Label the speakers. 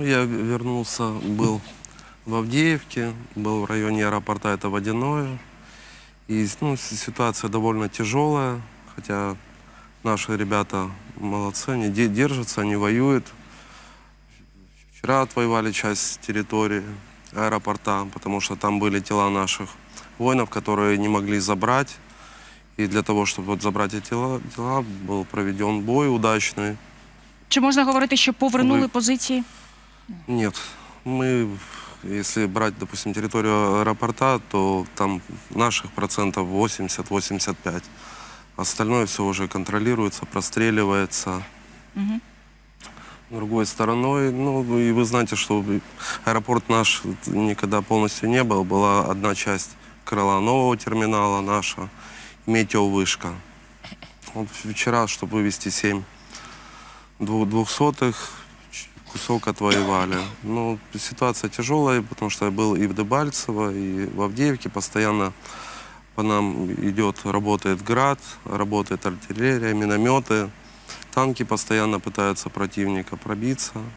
Speaker 1: Я вернулся, был в Авдеевке, был в районе аэропорта, это Водяное. И ну, ситуация довольно тяжелая, хотя наши ребята молодцы, они де- держатся, они воюют. Вчера отвоевали часть территории аэропорта, потому что там были тела наших воинов, которые не могли забрать. И для того, чтобы вот забрать эти тела, тела был проведен бой удачный.
Speaker 2: Чи можна говорити, що повернули позиції?
Speaker 1: Нет, мы, если брать, допустим, территорию аэропорта, то там наших процентов 80-85. Остальное все уже контролируется, простреливается.
Speaker 2: Мгм.
Speaker 1: Другой стороной, ну и вы знаете, что аэропорт наш никогда полностью не был. Была одна часть крыла нового терминала наша, метеовышка. Вот вчера, чтобы вывести 7 двух- двухсотых, кусок отвоевали. Ну, ситуация тяжелая, потому что я был и в Дебальцево, и в Авдеевке. Постоянно по нам идет, работает град, работает артиллерия, минометы. Танки постоянно пытаются противника пробиться.